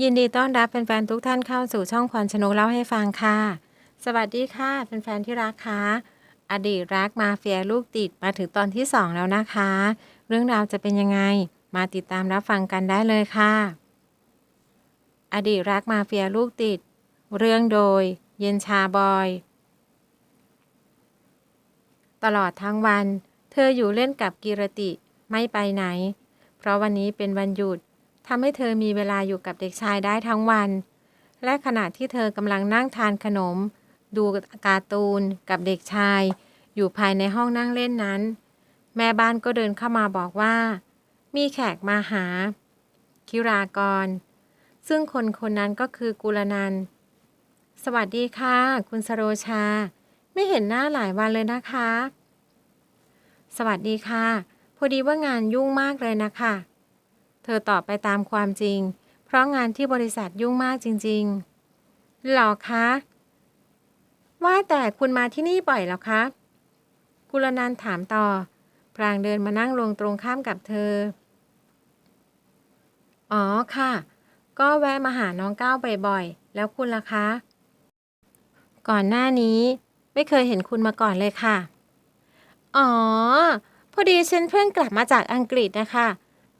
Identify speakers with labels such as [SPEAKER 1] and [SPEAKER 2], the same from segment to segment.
[SPEAKER 1] ยินดีต้อนรับแฟนๆทุกท่านเข้าสู่ช่องพรชนกเล่าให้ฟังค่ะ สวัสดีค่ะแฟนๆที่รักค่ะอดีตรักมาเฟียลูกติดมาถึงตอนที่ 2 แล้วนะคะ เรื่องราวจะเป็นยังไง มาติดตามรับฟังกันได้เลยค่ะ อดีตรักมาเฟียลูกติด เรื่องโดย เย็นชาบอย ตลอดทั้งวัน เธออยู่เล่นกับกีรติไม่ไปไหน เพราะวันนี้เป็นวันหยุด ทำให้เธอมีเวลาอยู่กับเด็กชายได้ทั้งวัน และขณะที่เธอกำลังนั่งทานขนม ดูการ์ตูนกับเด็กชาย อยู่ภายในห้องนั่งเล่นนั้น แม่บ้านก็เดินเข้ามาบอกว่า มีแขกมาหา คิรากร ซึ่งคนคนนั้นก็คือกุลนัน สวัสดีค่ะ คุณสโรชา ไม่เห็นหน้าหลายวันเลยนะคะ สวัสดีค่ะ พอดีว่างานยุ่งมากเลยนะคะ เธอตอบไปตามความจริง เพราะงานที่บริษัทยุ่งมากจริง ๆ หรอคะ ว่าแต่คุณมาที่นี่บ่อยแล้วคะกุลนันถามต่อ พรางเดินมานั่งลงตรงข้ามกับเธอ อ๋อค่ะ ก็แวะมาหาน้องก้าวบ่อยๆ แล้วคุณล่ะคะ ก่อนหน้านี้ไม่เคยเห็นคุณมาก่อนเลยค่ะ อ๋อ พอดีฉันเพิ่งกลับมาจากอังกฤษนะคะ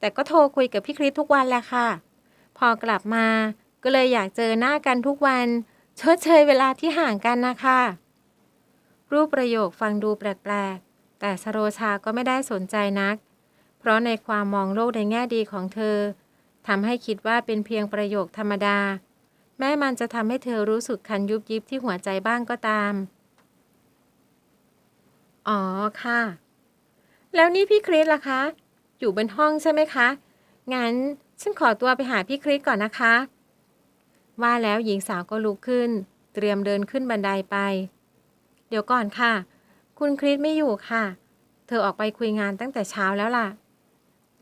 [SPEAKER 1] แต่ก็โทรคุยกับพี่คริสทุกวันแหละค่ะ พอกลับมาก็เลยอยากเจอหน้ากันทุกวันชดเชยเวลาที่ห่างกันนะคะ รูปประโยคฟังดูแปลกๆ แต่สโรชาก็ไม่ได้สนใจนัก เพราะในความมองโลกในแง่ดีของเธอทำให้คิดว่าเป็นเพียงประโยคธรรมดา แม้มันจะทำให้เธอรู้สึกคันยุบยิบที่หัวใจบ้างก็ตาม อ๋อค่ะ แล้วนี่พี่คริสล่ะคะ อยู่บนห้องใช่ไหมคะ งั้นฉันขอตัวไปหาพี่คริสก่อนนะคะ ว่าแล้วหญิงสาวก็ลุกขึ้น เตรียมเดินขึ้นบันไดไป เดี๋ยวก่อนค่ะ คุณคริสไม่อยู่ค่ะ เธอออกไปคุยงานตั้งแต่เช้าแล้วล่ะ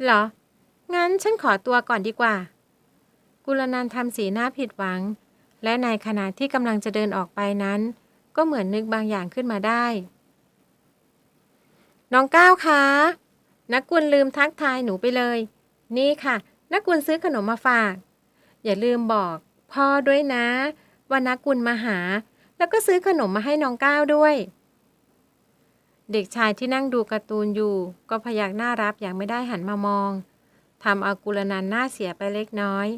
[SPEAKER 1] เหรอ งั้นฉันขอตัวก่อนดีกว่า กุลนันทำสีหน้าผิดหวัง และในขณะที่กำลังจะเดินออกไปนั้น ก็เหมือนนึกบางอย่างขึ้นมาได้ น้องก้าวคะ นักกุลลืมทักทายหนูไปเลย นี่ค่ะ นักกุลซื้อขนมมาฝาก อย่าลืมบอก พ่อด้วยนะ ว่านักกุลมาหา แล้วก็ซื้อขนมมาให้น้องก้าวด้วย เด็กชายที่นั่งดูการ์ตูนอยู่ ก็พยักหน้ารับอย่างไม่ได้หันมามองทำเอากุลนันหน้าเสียไปเล็กน้อย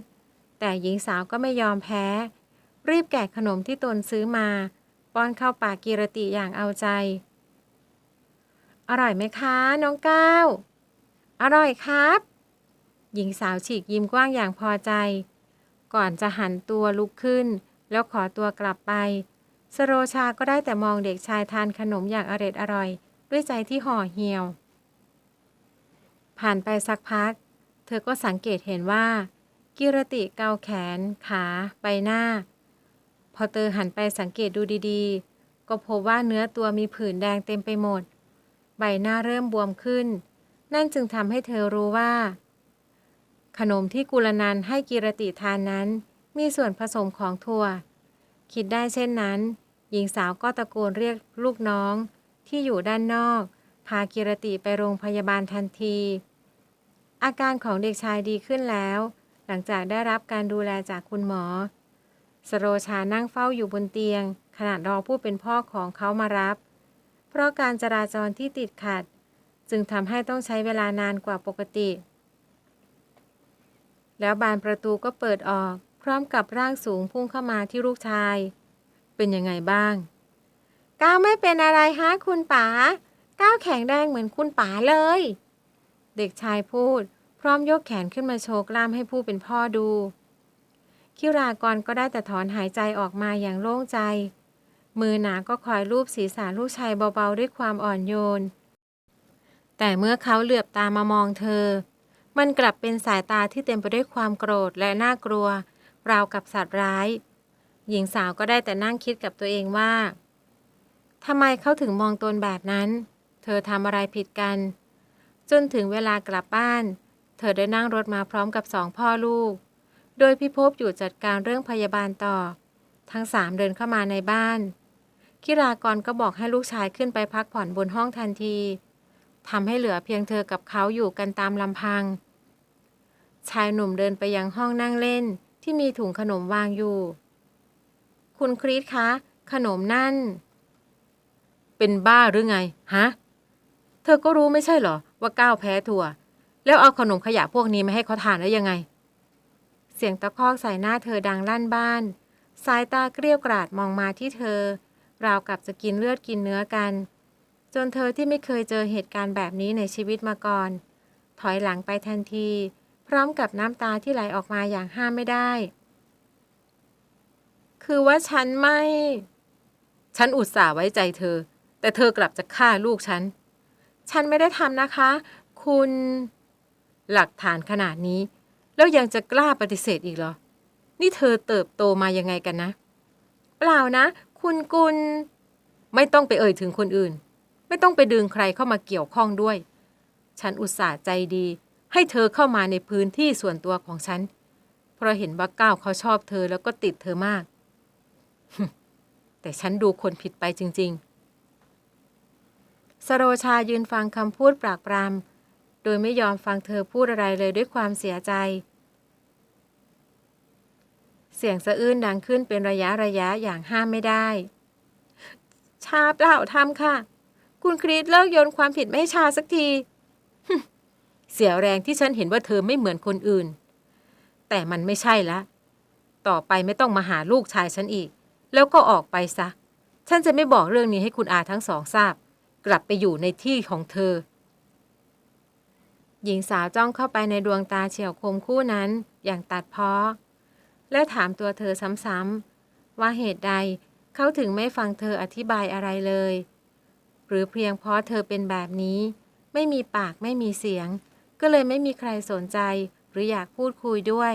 [SPEAKER 1] แต่หญิงสาวก็ไม่ยอมแพ้ รีบแกะขนมที่ตนซื้อมา ป้อนเข้าปากกีรติอย่างเอาใจ อร่อยไหมคะ น้องก้าว อร่อยครับ หญิงสาวฉีกยิ้มกว้างอย่างพอใจ ก่อนจะหันตัวลุกขึ้น แล้วขอตัวกลับไป สโรชาก็ได้แต่มองเด็กชายทานขนมอย่างอร็ดอร่อย ด้วยใจที่ห่อเหี่ยว ผ่านไปสักพัก เธอก็สังเกตเห็นว่า กิรติเกาแขน ขาใบหน้า พอเธอหันไปสังเกตดูดีๆ ก็พบว่าเนื้อตัวมีผื่นแดงเต็มไปหมด ใบหน้าเริ่มบวมขึ้น นั่นจึงทำให้เธอรู้ว่า ขนมที่กุลนันให้กิรติทานนั้น มีส่วนผสมของถั่ว คิดได้เช่นนั้น หญิงสาวก็ตะโกนเรียกลูกน้องที่อยู่ด้านนอก พากิรติไปโรงพยาบาลทันที อาการของเด็กชายดีขึ้นแล้ว หลังจากได้รับการดูแลจากคุณหมอ สโรชานั่งเฝ้าอยู่บนเตียง ขณะรอผู้เป็นพ่อของเขามารับ เพราะการจราจรที่ติดขัด จึงทำให้ต้องใช้เวลานานกว่าปกติ แล้วบานประตูก็เปิดออก พร้อมกับร่างสูงพุ่งเข้ามาที่ลูกชาย เป็นยังไงบ้าง ก้าวไม่เป็นอะไรฮะคุณป๋า ก้าวแข็งแรงเหมือนคุณป๋าเลย เด็กชายพูด พร้อมยกแขนขึ้นมาโชว์กล้ามให้ผู้เป็นพ่อดูคิรากรก็ได้แต่ถอนหายใจออกมาอย่างโล่งใจ มือหนาก็คอยลูบศีรษะลูกชายเบาๆ ด้วยความอ่อนโยน แต่เมื่อเขาเหลือบตามามองเธอ มันกลับเป็นสายตาที่เต็มไปด้วยความโกรธและน่ากลัว ราวกับสัตว์ร้าย หญิงสาวก็ได้แต่นั่งคิดกับตัวเองว่าทำไมเขาถึงมองตนแบบนั้น เธอทำอะไรผิดกัน จนถึงเวลากลับบ้าน เธอได้นั่งรถมาพร้อมกับสองพ่อลูก โดยพี่พบอยู่จัดการเรื่องพยาบาลต่อ ทั้งสามเดินเข้ามาในบ้าน คิรากรก็บอกให้ลูกชายขึ้นไปพักผ่อนบนห้องทันทีทำให้เหลือเพียงเธอกับเขาอยู่กันตามลำพัง ชายหนุ่มเดินไปยังห้องนั่งเล่นที่มีถุงขนมวางอยู่ คุณคริสคะ ขนมนั่น เป็นบ้าหรือไง ฮะ เธอก็รู้ไม่ใช่เหรอ ว่าก้าวแพ้ถั่ว แล้วเอาขนมขยะพวกนี้มาให้เขาทานได้ยังไง เสียงตะคอกใส่หน้าเธอดังลั่นบ้าน สายตาเกลี้ยวกราดมองมาที่เธอ ราวกับจะกินเลือดกินเนื้อกัน จนเธอที่ไม่เคยเจอเหตุการณ์แบบนี้ในชีวิตมาก่อน ถอยหลังไปทันที พร้อมกับน้ำตาที่ไหลออกมาอย่างห้ามไม่ได้ คือว่าฉันไม่ ฉันอุตส่าห์ไว้ใจเธอ แต่เธอกลับจะฆ่าลูกฉัน ฉันไม่ได้ทำนะคะ คุณหลักฐานขนาดนี้ แล้วยังจะกล้าปฏิเสธอีกเหรอ นี่เธอเติบโตมายังไงกันนะ เปล่านะ คุณกุลไม่ต้องไปเอ่ยถึงคนอื่น ไม่ต้องไปดึงใครเข้ามาเกี่ยวข้องด้วย ฉันอุตส่าห์ใจดี ให้เธอเข้ามาในพื้นที่ส่วนตัวของฉัน เพราะเห็นว่าก้าวเขาชอบเธอแล้วก็ติดเธอมาก แต่ฉันดูคนผิดไปจริง ๆ สโรชายืนฟังคำพูดปรากปรำโดยไม่ยอมฟังเธอพูดอะไรเลยด้วยความเสียใจ เสียงสะอื้นดังขึ้นเป็นระยะระยะอย่างห้ามไม่ได้ ชาเปล่าทำค่ะ คุณคริสเลิกโยนความผิดไม่ให้ชาสักที เสียแรงที่ฉันเห็นว่าเธอไม่เหมือนคนอื่น แต่มันไม่ใช่ละ ต่อไปไม่ต้องมาหาลูกชายฉันอีก แล้วก็ออกไปซะ ฉันจะไม่บอกเรื่องนี้ให้คุณอาทั้งสองทราบ กลับไปอยู่ในที่ของเธอหญิงสาวจ้องเข้าไปในดวงตาเฉียวคมคู่นั้นอย่างตัดเพ้อ และถามตัวเธอซ้ำๆว่าเหตุใดเขาถึงไม่ฟังเธออธิบายอะไรเลย หรือเพียงเพราะเธอเป็นแบบนี้ ไม่มีปากไม่มีเสียง ก็เลยไม่มีใครสนใจ หรืออยากพูดคุยด้วย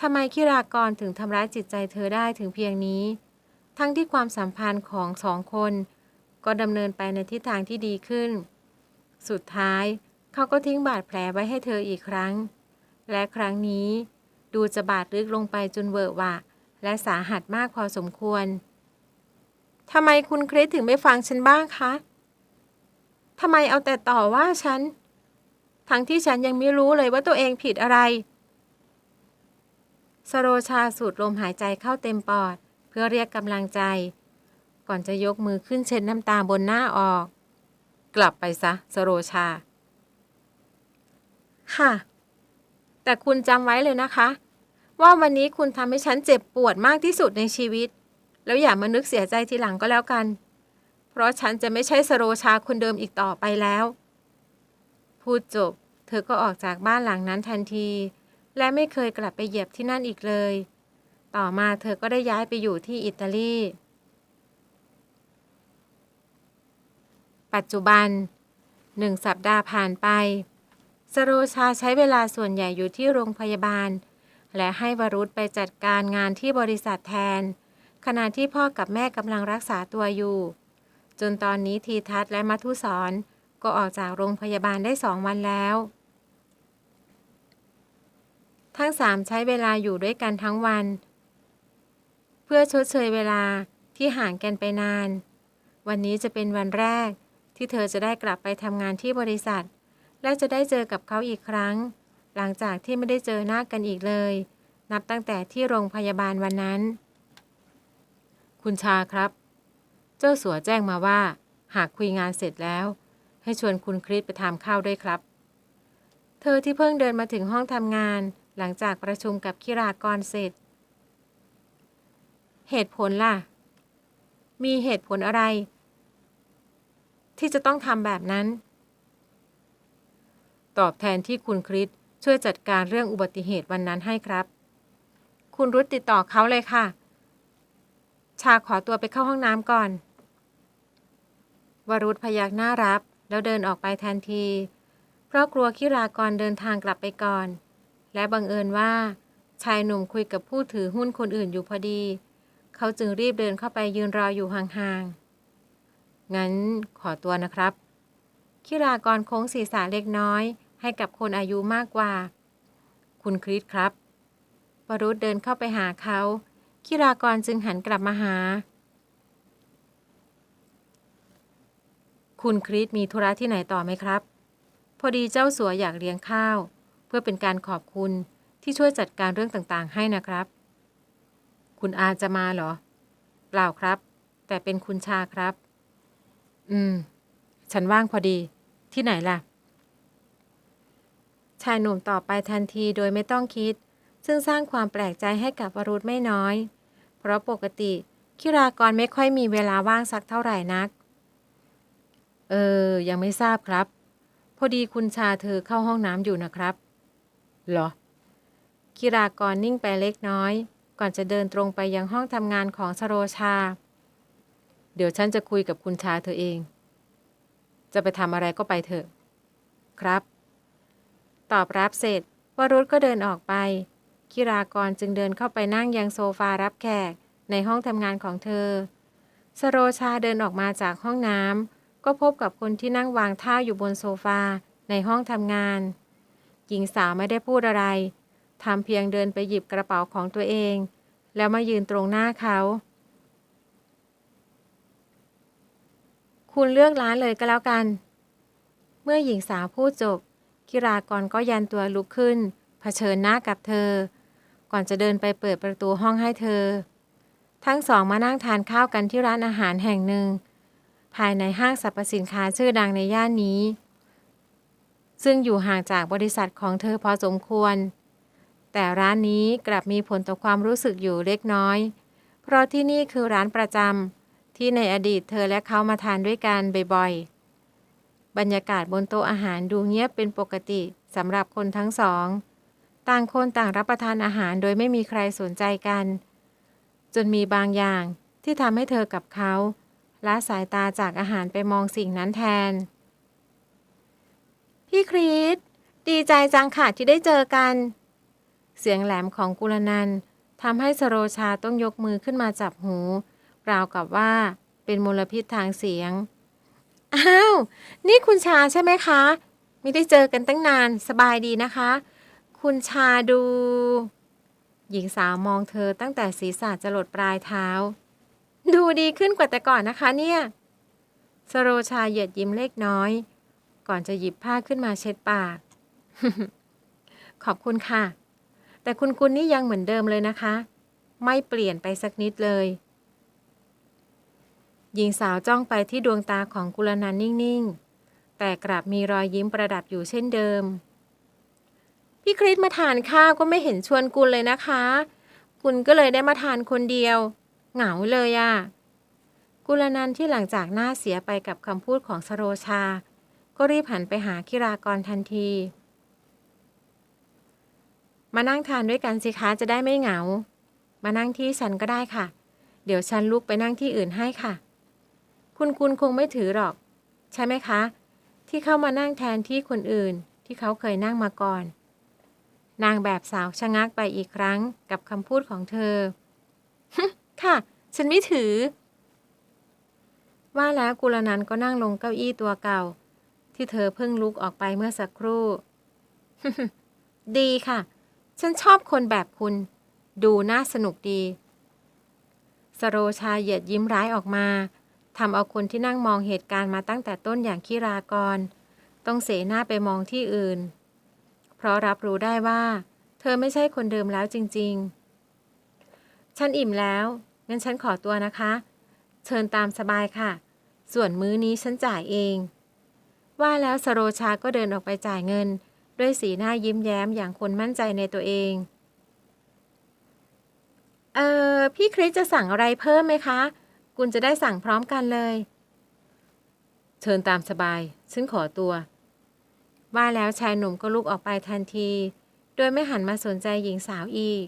[SPEAKER 1] ทำไมคิรากรถึงทำร้ายจิตใจเธอได้ถึงเพียงนี้ ทั้งที่ความสัมพันธ์ของสองคน ก็ดำเนินไปในทิศทางที่ดีขึ้น สุดท้ายเขาก็ทิ้งบาดแผลไว้ให้เธออีกครั้ง และครั้งนี้ ดูจะบาดลึกลงไปจนเวอะหวะ และสาหัสมากพอสมควรทำไมคุณคริสถึงไม่ฟังฉันบ้างคะทำไมเอาแต่ต่อว่าฉัน ทั้งที่ฉันยังไม่รู้เลยว่าตัวเองผิดอะไร สโรชาสูดลมหายใจเข้าเต็มปอด เพื่อเรียกกำลังใจ ก่อนจะยกมือขึ้นเช็ดน้ำตาบนหน้าออก กลับไปซะ สโรชา ค่ะ แต่คุณจำไว้เลยนะคะ ว่าวันนี้คุณทำให้ฉันเจ็บปวดมากที่สุดในชีวิต แล้วอย่ามานึกเสียใจทีหลังก็แล้วกัน เพราะฉันจะไม่ใช่สโรชาคนเดิมอีกต่อไปแล้ว พูดจบ เธอก็ออกจากบ้านหลังนั้นทันที และไม่เคยกลับไปเหยียบที่นั่นอีกเลย ต่อมาเธอก็ได้ย้ายไปอยู่ที่อิตาลี ปัจจุบันหนึ่งสัปดาห์ผ่านไป สโรชาใช้เวลาส่วนใหญ่อยู่ที่โรงพยาบาล และให้วรุษไปจัดการงานที่บริษัทแทน ขณะที่พ่อกับแม่กำลังรักษาตัวอยู่ จนตอนนี้ทีทัศและมัทุสรก็ออกจากโรงพยาบาลได้สองวันแล้ว ทั้งสามใช้เวลาอยู่ด้วยกันทั้งวัน เพื่อชดเชยเวลาที่ห่างกันไปนาน วันนี้จะเป็นวันแรกที่เธอจะได้กลับไปทำงานที่บริษัท และจะได้เจอกับเขาอีกครั้ง หลังจากที่ไม่ได้เจอหน้ากันอีกเลย นับตั้งแต่ที่โรงพยาบาลวันนั้น คุณชาครับ เจ้าสัวแจ้งมาว่า หากคุยงานเสร็จแล้ว ให้ชวนคุณคริสไปทานข้าวด้วยครับ เธอที่เพิ่งเดินมาถึงห้องทำงาน หลังจากประชุมกับคิรากรเสร็จ เหตุผลล่ะ มีเหตุผลอะไร ที่จะต้องทำแบบนั้น ตอบแทนที่คุณคริส ช่วยจัดการเรื่องอุบัติเหตุวันนั้นให้ครับ คุณรุตติดต่อเขาเลยค่ะ ชาขอตัวไปเข้าห้องน้ำก่อน วรุษพยักหน้ารับ แล้วเดินออกไปทันที เพราะกลัวคิรากรเดินทางกลับไปก่อน และบังเอิญว่า ชายหนุ่มคุยกับผู้ถือหุ้นคนอื่นอยู่พอดี เขาจึงรีบเดินเข้าไปยืนรออยู่ห่างๆ งั้นขอตัวนะครับคิรากรโค้งศีรษะเล็กน้อย ให้กับคนอายุมากกว่า คุณคริสครับ วรุษเดินเข้าไปหาเขาคิรากรจึงหันกลับมาหา คุณคริสมีธุระที่ไหนต่อไหมครับ พอดีเจ้าสัวอยากเลี้ยงข้าว เพื่อเป็นการขอบคุณที่ช่วยจัดการเรื่องต่างๆ ให้นะครับ คุณอาจะมาเหรอ เปล่าครับ แต่เป็นคุณชาครับ อืม ฉันว่างพอดี ที่ไหนล่ะ ชายหนุ่มตอบไปทันทีโดยไม่ต้องคิด ซึ่งสร้างความแปลกใจให้กับวรุธไม่น้อย เพราะปกติคิรากรไม่ค่อยมีเวลาว่างสักเท่าไหร่นัก เออ ยังไม่ทราบครับ พอดีคุณชาเธอเข้าห้องน้ำอยู่นะครับ เหรอคิรากรนิ่งไปเล็กน้อย ก่อนจะเดินตรงไปยังห้องทำงานของสโรชา เดี๋ยวฉันจะคุยกับคุณชาเธอเอง จะไปทำอะไรก็ไปเถอะ ครับ ตอบรับเสร็จวรุธก็เดินออกไป คิรากรจึงเดินเข้าไปนั่งยังโซฟารับแขกในห้องทำงานของเธอ สโรชาเดินออกมาจากห้องน้ำก็พบกับคนที่นั่งวางท่าอยู่บนโซฟาในห้องทำงาน หญิงสาวไม่ได้พูดอะไรทำเพียงเดินไปหยิบกระเป๋าของตัวเอง แล้วมายืนตรงหน้าเขา คุณเลือกร้านเลยก็แล้วกัน เมื่อหญิงสาวพูดจบ คิรากรก็ยันตัวลุกขึ้น เผชิญหน้ากับเธอ ก่อนจะเดินไปเปิดประตูห้องให้เธอ ทั้งสองมานั่งทานข้าวกันที่ร้านอาหารแห่งหนึ่ง ภายในห้างสรรพสินค้าชื่อดังในย่านนี้ ซึ่งอยู่ห่างจากบริษัทของเธอพอสมควร แต่ร้านนี้กลับมีผลต่อความรู้สึกอยู่เล็กน้อย เพราะที่นี่คือร้านประจำที่ในอดีตเธอและเขามาทานด้วยกันบ่อยๆ บรรยากาศบนโต๊ะอาหารดูเงียบเป็นปกติสำหรับคนทั้งสอง ต่างคนต่างรับประทานอาหารโดยไม่มีใครสนใจกัน จนมีบางอย่างที่ทำให้เธอกับเขาละสายตาจากอาหารไปมองสิ่งนั้นแทน พี่คริสดีใจจังค่ะที่ได้เจอกัน เสียงแหลมของกุลนันทำให้สโรชาต้องยกมือขึ้นมาจับหู ราวกับว่าเป็นมลพิษทางเสียง อ้าว นี่คุณชาใช่ไหมคะ ไม่ได้เจอกันตั้งนานสบายดีนะคะ คุณชาดู หญิงสาวมองเธอตั้งแต่ศีรษะจรดปลายเท้า ดูดีขึ้นกว่าแต่ก่อนนะคะเนี่ย สโรชาเหยียดยิ้มเล็กน้อย ก่อนจะหยิบผ้าขึ้นมาเช็ดปาก ขอบคุณค่ะ แต่คุณคุณนี่ยังเหมือนเดิมเลยนะคะ ไม่เปลี่ยนไปสักนิดเลย หญิงสาวจ้องไปที่ดวงตาของกุลนันนิ่งๆ แต่กลับมีรอยยิ้มประดับอยู่เช่นเดิม พี่คริสมาทานข้าวก็ไม่เห็นชวนกุลเลยนะคะ กุลก็เลยได้มาทานคนเดียว เหงาเลยอะกุลนันที่หลังจากหน้าเสียไปกับคำพูดของสโรชา ก็รีบหันไปหาคิรากรทันที มานั่งทานด้วยกันสิคะจะได้ไม่เหงา มานั่งที่ฉันก็ได้ค่ะเดี๋ยวฉันลุกไปนั่งที่อื่นให้ค่ะ คุณคุณคงไม่ถือหรอก ใช่ไหมคะ ที่เข้ามานั่งแทนที่คนอื่นที่เขาเคยนั่งมาก่อน นางแบบสาวชะงักไปอีกครั้งกับคำพูดของเธอ ค่ะ ฉันไม่ถือ ว่าแล้วกุลนันก็นั่งลงเก้าอี้ตัวเก่า ที่เธอเพิ่งลุกออกไปเมื่อสักครู่ ดีค่ะ ฉันชอบคนแบบคุณ ดูน่าสนุกดี สโรชาเหยียดยิ้มร้ายออกมา ทำเอาคนที่นั่งมองเหตุการณ์มาตั้งแต่ต้นอย่างคิรากร ต้องเสหน้าไปมองที่อื่น เพราะรับรู้ได้ว่า เธอไม่ใช่คนเดิมแล้วจริง ๆ ฉันอิ่มแล้วงั้นฉันขอตัวนะคะ เชิญตามสบายค่ะ ส่วนมื้อนี้ฉันจ่ายเอง ว่าแล้วสโรชาก็เดินออกไปจ่ายเงิน ด้วยสีหน้ายิ้มแย้มอย่างคนมั่นใจในตัวเอง เออพี่คริสจะสั่งอะไรเพิ่มไหมคะ คุณจะได้สั่งพร้อมกันเลย เชิญตามสบาย ฉันขอตัว ว่าแล้วชายหนุ่มก็ลุกออกไปทันที โดยไม่หันมาสนใจหญิงสาวอีก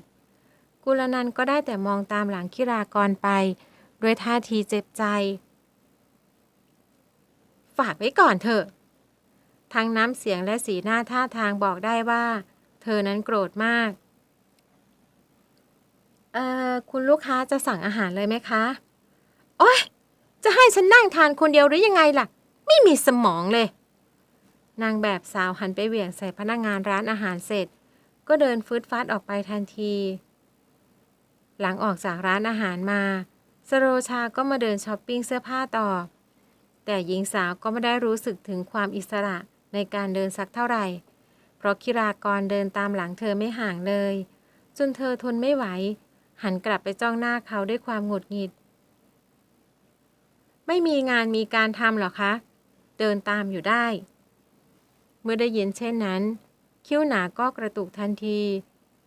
[SPEAKER 1] กุลนันก็ได้แต่มองตามหลังคิรากรไป ด้วยท่าทีเจ็บใจ ฝากไว้ก่อนเถอะ ทั้งน้ำเสียงและสีหน้าท่าทางบอกได้ว่า เธอนั้นโกรธมาก เอ่อ คุณลูกค้าจะสั่งอาหารเลยไหมคะ โอ๊ยจะให้ฉันนั่งทานคนเดียวหรือยังไงล่ะ ไม่มีสมองเลย นางแบบสาวหันไปเหวี่ยงใส่พนักงานร้านอาหารเสร็จ ก็เดินฟืดฟัดออกไปทันที หลังออกจากร้านอาหารมา สโรชาก็มาเดินช้อปปิ้งเสื้อผ้าต่อ แต่หญิงสาวก็ไม่ได้รู้สึกถึงความอิสระในการเดินสักเท่าไหร่ เพราะคิรากรเดินตามหลังเธอไม่ห่างเลย จนเธอทนไม่ไหว หันกลับไปจ้องหน้าเขาด้วยความหงุดหงิด ไม่มีงานมีการทำหรอคะ เดินตามอยู่ได้ เมื่อได้ยินเช่นนั้น คิ้วหนาก็กระตุกทันที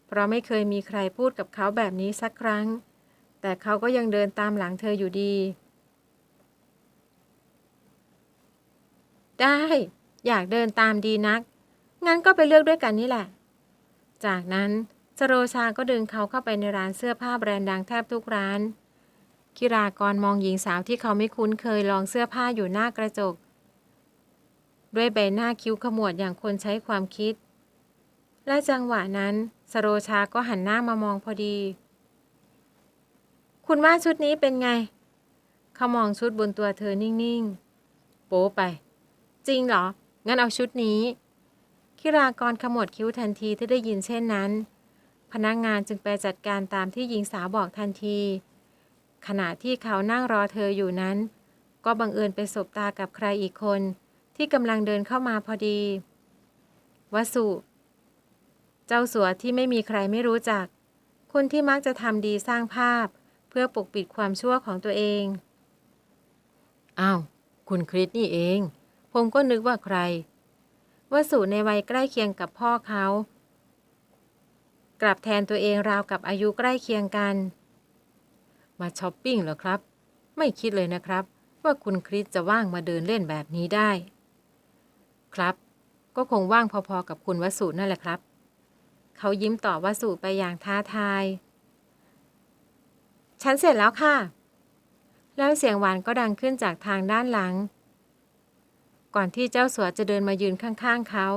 [SPEAKER 1] เพราะไม่เคยมีใครพูดกับเขาแบบนี้สักครั้ง แต่เขาก็ยังเดินตามหลังเธออยู่ดี ได้ อยากเดินตามดีนัก งั้นก็ไปเลือกด้วยกันนี่แหละ จากนั้นสโรชาก็ดึงเขาเข้าไปในร้านเสื้อผ้าแบรนด์ดังแทบทุกร้าน คิรากรมองหญิงสาวที่เขาไม่คุ้นเคยลองเสื้อผ้าอยู่หน้ากระจก ด้วยใบหน้าคิ้วขมวดอย่างคนใช้ความคิด และจังหวะนั้น สโรชาก็หันหน้ามามองพอดี คุณว่าชุดนี้เป็นไง เขามองชุดบนตัวเธอนิ่งๆ โป๊ไป จริงเหรอ งั้นเอาชุดนี้คิรากรขมวดคิ้วทันทีที่ได้ยินเช่นนั้น พนักงงานจึงไปจัดการตามที่หญิงสาวบอกทันที ขณะที่เขานั่งรอเธออยู่นั้น ก็บังเอิญไปสบตากับใครอีกคน ที่กำลังเดินเข้ามาพอดี วสุ เจ้าสัวที่ไม่มีใครไม่รู้จัก คนที่มักจะทำดีสร้างภาพ เพื่อปกปิดความชั่วของตัวเองอ้าวคุณคริสนี่เอง ผมก็นึกว่าใคร วสุในวัยใกล้เคียงกับพ่อเขา กลับแทนตัวเองราวกับอายุใกล้เคียงกัน มาช้อปปิ้งเหรอครับ ไม่คิดเลยนะครับ ว่าคุณคริสจะว่างมาเดินเล่นแบบนี้ได้ ครับ ก็คงว่างพอๆกับคุณวสุนั่นแหละครับ เขายิ้มตอบวสุไปอย่างท้าทาย ฉันเสร็จแล้วค่ะ แล้วเสียงหวานก็ดังขึ้นจากทางด้านหลัง ก่อนที่เจ้าสัวจะเดินมายืนข้างๆเขา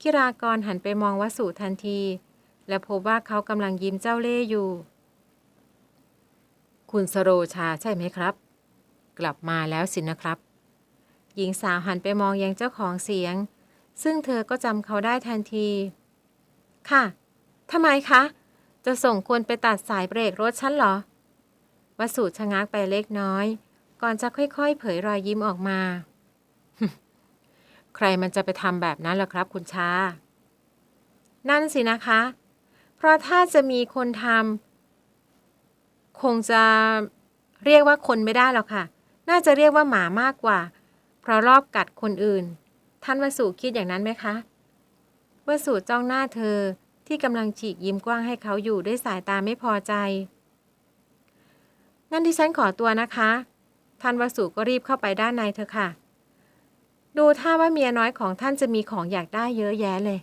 [SPEAKER 1] คิรากรหันไปมองวสุทันที และพบว่าเขากำลังยิ้มเจ้าเล่ห์อยู่ คุณสโรชาใช่ไหมครับ กลับมาแล้วสินะครับ หญิงสาวหันไปมองยังเจ้าของเสียง ซึ่งเธอก็จำเขาได้ทันที ค่ะทำไมคะ จะส่งคนไปตัดสายเบรกรถฉันเหรอวสุชะงักไปเล็กน้อย ก่อนจะค่อยๆ เผยรอยยิ้มออกมา ใครมันจะไปทำแบบนั้นล่ะครับ คุณชา นั่นสินะคะ เพราะถ้าจะมีคนทำ คงจะเรียกว่าคนไม่ได้หรอกค่ะ น่าจะเรียกว่าหมามากกว่า เพราะรอบกัดคนอื่น ท่านวสุคิดอย่างนั้นไหมคะวสุจ้องหน้าเธอที่กำลังฉีกยิ้มกว้างให้เขาอยู่ด้วยสายตาไม่พอใจ งั้นที่ฉันขอตัวนะคะ ท่านวสุก็รีบเข้าไปด้านในเธอะค่ะ ดูท่าว่าเมียน้อยของท่านจะมีของอยากได้เยอะแยะเลย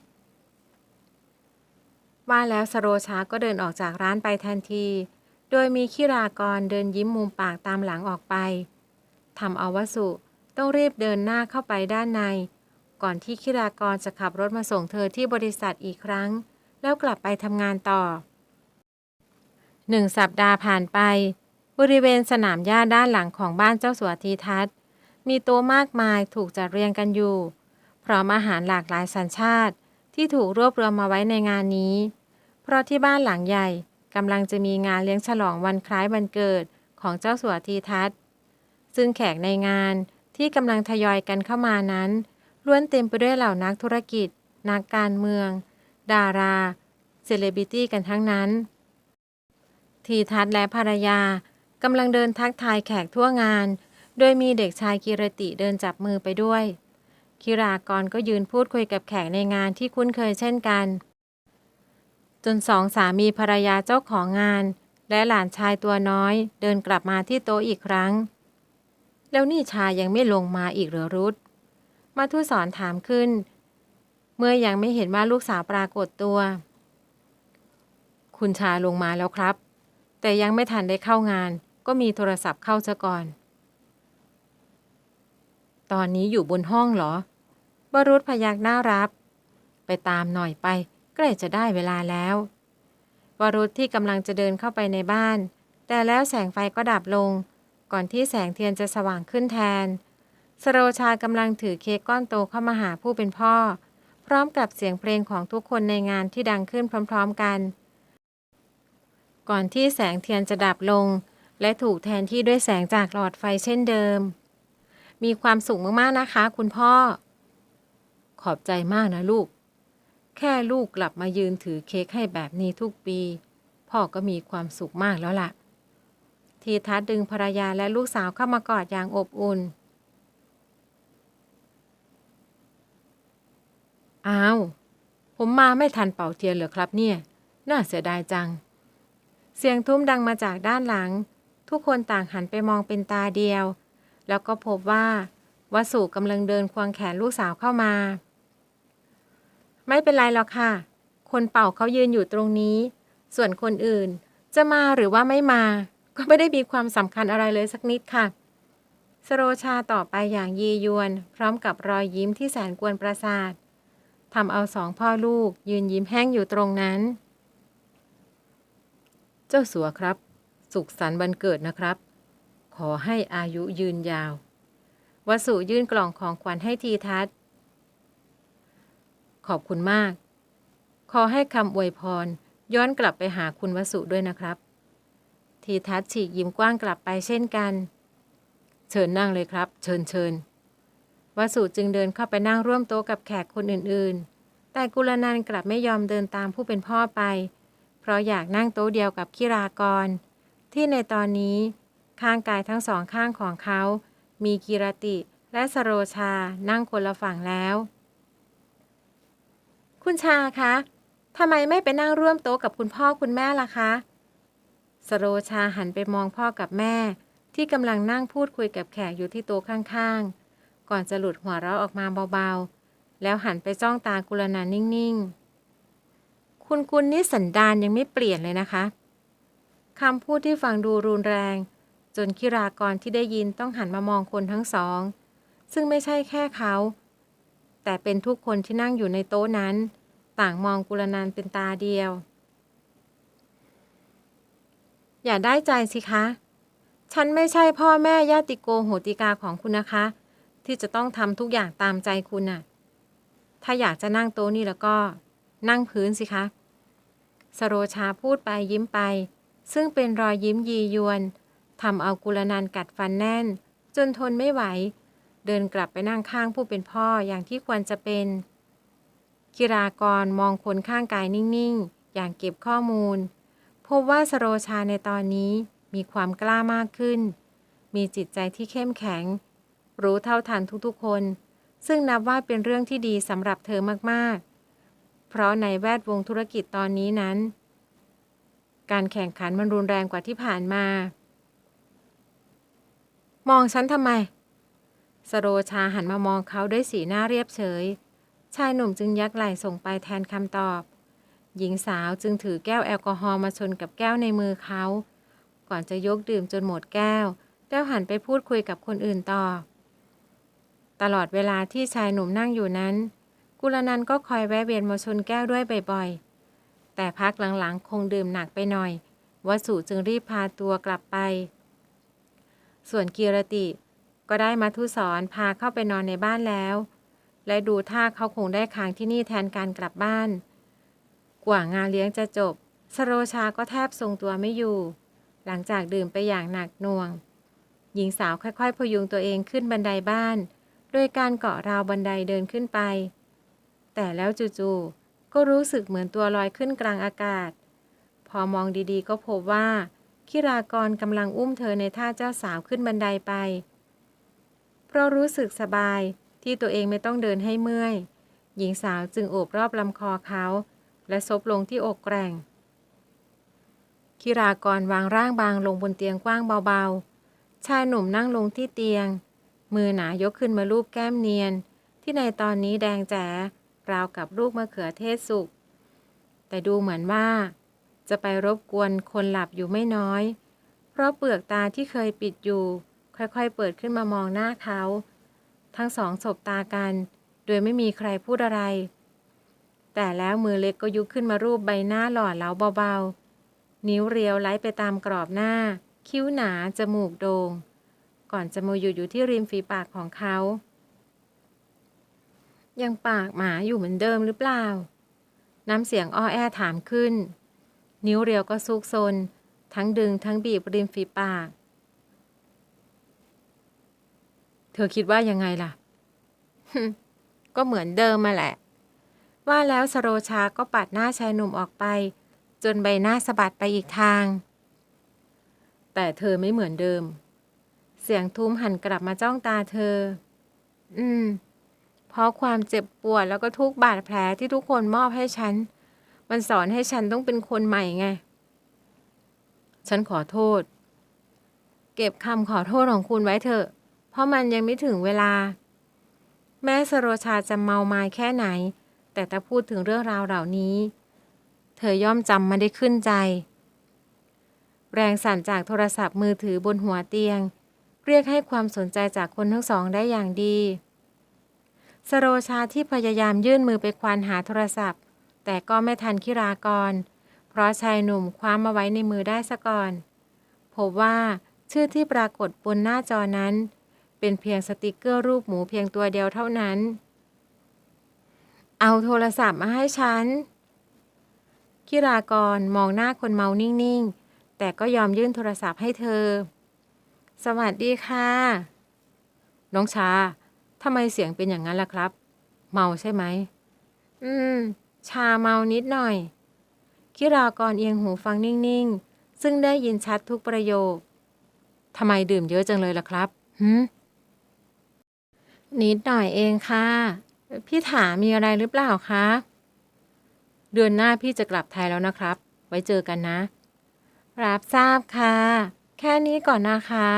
[SPEAKER 1] ว่าแล้วสโรชาก็เดินออกจากร้านไปทันที โดยมีคิรากรเดินยิ้มมุมปากตามหลังออกไปทำเอาวสุต้องรีบเดินหน้าเข้าไปด้านใน ก่อนที่คิรากรจะขับรถมาส่งเธอที่บริษัทอีกครั้ง แล้วกลับไปทำงานต่อหนึ่งสัปดาห์ผ่านไป บริเวณสนามหญ้าด้านหลังของบ้านเจ้าสัวทีทัศน์ มีโต๊ะมากมายถูกจัดเรียงกันอยู่ พร้อมอาหารหลากหลายสัญชาติที่ถูกรวบรวมมาไว้ในงานนี้ เพราะที่บ้านหลังใหญ่ กำลังจะมีงานเลี้ยงฉลองวันคล้ายวันเกิดของเจ้าสัวทีทัศน์ ซึ่งแขกในงานที่กำลังทยอยกันเข้ามานั้นล้วนเต็มไปด้วยเหล่านักธุรกิจ นักการเมือง ดาราเซเลบริตี้กันทั้งนั้น ทีทัศน์และภรรยากำลังเดินทักทายแขกทั่วงาน โดยมีเด็กชายกิรติเดินจับมือไปด้วย คิรากรก็ยืนพูดคุยกับแขกในงานที่คุ้นเคยเช่นกัน จนสองสามีภรรยาเจ้าของงาน และหลานชายตัวน้อย เดินกลับมาที่โต๊ะอีกครั้ง แล้วนี่ชายยังไม่ลงมาอีกหรือรุธมาทุสอนถามขึ้น เมื่อยังไม่เห็นว่าลูกสาวปรากฏตัว คุณชาลงมาแล้วครับ แต่ยังไม่ทันได้เข้างาน ก็มีโทรศัพท์เข้าซะก่อน ตอนนี้อยู่บนห้องเหรอ บรุษพยักหน้ารับ ไปตามหน่อยไป ใกล้จะได้เวลาแล้ว วรุษที่กำลังจะเดินเข้าไปในบ้าน แต่แล้วแสงไฟก็ดับลง ก่อนที่แสงเทียนจะสว่างขึ้นแทน สโรชากำลังถือเค้กก้อนโตเข้ามาหาผู้เป็นพ่อ พร้อมกับเสียงเพลงของทุกคนในงานที่ดังขึ้นพร้อม ๆกัน ก่อนที่แสงเทียนจะดับลง และถูกแทนที่ด้วยแสงจากหลอดไฟเช่นเดิม มีความสุขมากๆนะคะ คุณพ่อ ขอบใจมากนะลูก แค่ลูกกลับมายืนถือเค้กให้แบบนี้ทุกปี พ่อก็มีความสุขมากแล้วล่ะ ทีทัศดึงภรรยาและลูกสาวเข้ามากอดอย่างอบอุ่น อ้าว ผมมาไม่ทันเป่าเทียนเหรอครับเนี่ย น่าเสียดายจัง เสียงทุ้มดังมาจากด้านหลัง ทุกคนต่างหันไปมองเป็นตาเดียว แล้วก็พบว่าวสุกำลังเดินควงแขนลูกสาวเข้ามา ไม่เป็นไรหรอกค่ะ คนเป่าเขายืนอยู่ตรงนี้ ส่วนคนอื่นจะมาหรือว่าไม่มา ก็ไม่ได้มีความสำคัญอะไรเลยสักนิดค่ะ สโรชาต่อไปอย่างยียวน พร้อมกับรอยยิ้มที่แสนกวนประสาททำเอาสองพ่อลูกยืนยิ้มแห้งอยู่ตรงนั้น เจ้าสัวครับ สุขสันต์วันเกิดนะครับ ขอให้อายุยืนยาว วสุยื่นกล่องของขวัญให้ทีทัศน์ ขอบคุณมาก ขอให้คำอวยพร ย้อนกลับไปหาคุณวสุด้วยนะครับ ทีทัศฉีกยิ้มกว้างกลับไปเช่นกัน เชิญนั่งเลยครับ เชิญเชิญวสุจึงเดินเข้าไปนั่งร่วมโต๊ะกับแขกคนอื่นๆ แต่กุลนันกลับไม่ยอมเดินตามผู้เป็นพ่อไป เพราะอยากนั่งโต๊ะเดียวกับคิรากร ที่ในตอนนี้ ข้างกายทั้งสองข้างของเขา มีกีรติและสโรชานั่งคนละฝั่งแล้ว คุณชาคะทำไมไม่ไปนั่งร่วมโต๊ะกับคุณพ่อคุณแม่ล่ะคะ สโรชาหันไปมองพ่อกับแม่ ที่กำลังนั่งพูดคุยกับแขกอยู่ที่โต๊ะข้างๆ ก่อนจะหลุดหัวเราะออกมาเบาๆ แล้วหันไปจ้องตากุลนันนิ่งๆ คุณกุลนี่สันดานยังไม่เปลี่ยนเลยนะคะคำพูดที่ฟังดูรุนแรง จนคิรากรที่ได้ยินต้องหันมามองคนทั้งสอง ซึ่งไม่ใช่แค่เขา แต่เป็นทุกคนที่นั่งอยู่ในโต๊ะนั้น ต่างมองกุลนันเป็นตาเดียว อย่าได้ใจสิคะ ฉันไม่ใช่พ่อแม่ญาติโกโหติกาของคุณนะคะ ที่จะต้องทำทุกอย่างตามใจคุณน่ะ ถ้าอยากจะนั่งโต๊ะนี่แล้วก็ นั่งพื้นสิคะ สโรชาพูดไปยิ้มไป ซึ่งเป็นรอยยิ้มยียวนทำเอากุลนันกัดฟันแน่น จนทนไม่ไหว เดินกลับไปนั่งข้างผู้เป็นพ่ออย่างที่ควรจะเป็นคิรากรมองคนข้างกายนิ่งๆ อย่างเก็บข้อมูล พบว่าสโรชาในตอนนี้มีความกล้ามากขึ้น มีจิตใจที่เข้มแข็ง รู้เท่าทันทุกๆคน ซึ่งนับว่าเป็นเรื่องที่ดีสำหรับเธอมากๆ เพราะในแวดวงธุรกิจตอนนี้นั้น การแข่งขันมันรุนแรงกว่าที่ผ่านมา มองฉันทำไม สโรชาหันมามองเขาด้วยสีหน้าเรียบเฉย ชายหนุ่มจึงยักไหล่ส่งไปแทนคำตอบ หญิงสาวจึงถือแก้วแอลกอฮอล์มาชนกับแก้วในมือเขา ก่อนจะยกดื่มจนหมดแก้ว แล้วหันไปพูดคุยกับคนอื่นต่อ ตลอดเวลาที่ชายหนุ่มนั่งอยู่นั้น กุลนันก็คอยแวะเวียนมาชนแก้วด้วยบ่อยๆ แต่พักหลังๆ คงดื่มหนักไปหน่อยวสุจึงรีบพาตัวกลับไป ส่วนกีรติ ก็ได้มาทุสอนพาเข้าไปนอนในบ้านแล้ว และดูท่าเขาคงได้ค้างที่นี่แทนการกลับบ้าน กว่างานเลี้ยงจะจบ สโรชาก็แทบทรงตัวไม่อยู่ หลังจากดื่มไปอย่างหนักหน่วง หญิงสาวค่อยๆพยุงตัวเองขึ้นบันไดบ้าน โดยการเกาะราวบันไดเดินขึ้นไป แต่แล้วจู่ๆก็รู้สึกเหมือนตัวลอยขึ้นกลางอากาศ พอมองดีๆ ก็พบว่าคิรากรกำลังอุ้มเธอในท่าเจ้าสาวขึ้นบันไดไป เพราะรู้สึกสบายที่ตัวเองไม่ต้องเดินให้เมื่อย หญิงสาวจึงโอบรอบลำคอเขา และซบลงที่อกแกร่ง คิรากรวางร่างบางลงบนเตียงกว้างเบาๆ ชายหนุ่มนั่งลงที่เตียง มือหนายกขึ้นมาลูบแก้มเนียน ที่ในตอนนี้แดงแจ๋ราวกับลูกมะเขือเทศสุก แต่ดูเหมือนว่า จะไปรบกวนคนหลับอยู่ไม่น้อย เพราะเปลือกตาที่เคยปิดอยู่ ค่อยๆ เปิดขึ้นมามองหน้าเขา ทั้งสองสบตากัน โดยไม่มีใครพูดอะไร แต่แล้วมือเล็กก็ยุกขึ้นมารูปใบหน้าหล่อเหลาเบาๆ นิ้วเรียวไล่ไปตามกรอบหน้า คิ้วหนา จมูกโดง่ง ก่อนจะมาอยู่อยู่ที่ริมฝีปากของเขา ยังปากหมาอยู่เหมือนเดิมหรือเปล่า น้ำเสียงอ้อแอถามขึ้น นิ้วเรียวก็ซุกซน ทั้งดึงทั้งบีบริมฝีปาก เธอคิดว่ายังไงล่ะ ก็เหมือนเดิมมาแหละ ว่าแล้วสโรชาก็ปัดหน้าชายหนุ่มออกไป จนใบหน้าสะบัดไปอีกทาง แต่เธอไม่เหมือนเดิม เสียงทุ้มหันกลับมาจ้องตาเธอ อืม เพราะความเจ็บปวดแล้วก็ทุกบาดแผลที่ทุกคนมอบให้ฉัน มันสอนให้ฉันต้องเป็นคนใหม่ไง ฉันขอโทษ เก็บคำขอโทษของคุณไว้เถอะ เพราะมันยังไม่ถึงเวลา แม้สโรชาจะเมามายแค่ไหน แต่ถ้าพูดถึงเรื่องราวเหล่านี้ เธอย่อมจำมันได้ขึ้นใจ แรงสั่นจากโทรศัพท์มือถือบนหัวเตียง เรียกให้ความสนใจจากคนทั้งสองได้อย่างดี สโรชาที่พยายามยื่นมือไปควานหาโทรศัพท์ แต่ก็ไม่ทันคิรากร เพราะชายหนุ่มคว้ามาไว้ในมือได้ซะก่อน พบว่าชื่อที่ปรากฏบนหน้าจอนั้น เป็นเพียงสติกเกอร์รูปหมูเพียงตัวเดียวเท่านั้น เอาโทรศัพท์มาให้ฉัน คิรากรมองหน้าคนเมานิ่งๆ แต่ก็ยอมยื่นโทรศัพท์ให้เธอ สวัสดีค่ะ น้องชาทำไมเสียงเป็นอย่างนั้นล่ะครับ เมาใช่ไหม อืม ชาเมานิดหน่อย คิรากรเอียงหูฟังนิ่งๆ ซึ่งได้ยินชัดทุกประโยคทำไมดื่มเยอะจังเลยล่ะครับหืม นิดหน่อยเองค่ะ พี่ถามีอะไรหรือเปล่าคะ เดือนหน้าพี่จะกลับไทยแล้วนะครับ ไว้เจอกันนะ รับทราบค่ะ แค่นี้ก่อนนะคะ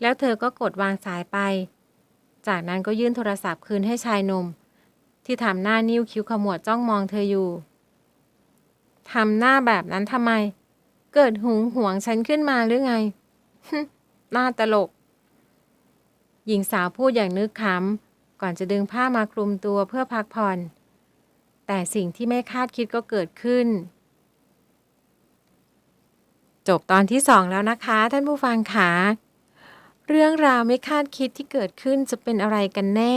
[SPEAKER 1] แล้วเธอก็กดวางสายไป จากนั้นก็ยื่นโทรศัพท์คืนให้ชายหนุ่ม ที่ทำหน้านิ้วคิ้วขมวดจ้องมองเธออยู่ทำหน้าแบบนั้นทำไม เกิดหึงหวงฉันขึ้นมาหรือไงหน้าตลก หญิงสาวพูดอย่างนึกขำก่อนจะดึงผ้ามาคลุมตัวเพื่อพักผ่อน แต่สิ่งที่ไม่คาดคิดก็เกิดขึ้น จบตอนที่สองแล้วนะคะ ท่านผู้ฟังคะเรื่องราวไม่คาดคิดที่เกิดขึ้นจะเป็นอะไรกันแน่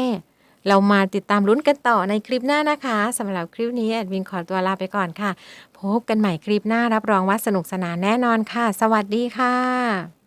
[SPEAKER 1] เรามาติดตามลุ้นกันต่อในคลิปหน้านะคะสำหรับคลิปนี้แอดวินขอตัวลาไปก่อนค่ะ พบกันใหม่คลิปหน้ารับรองว่าสนุกสนานแน่นอนค่ะ สวัสดีค่ะ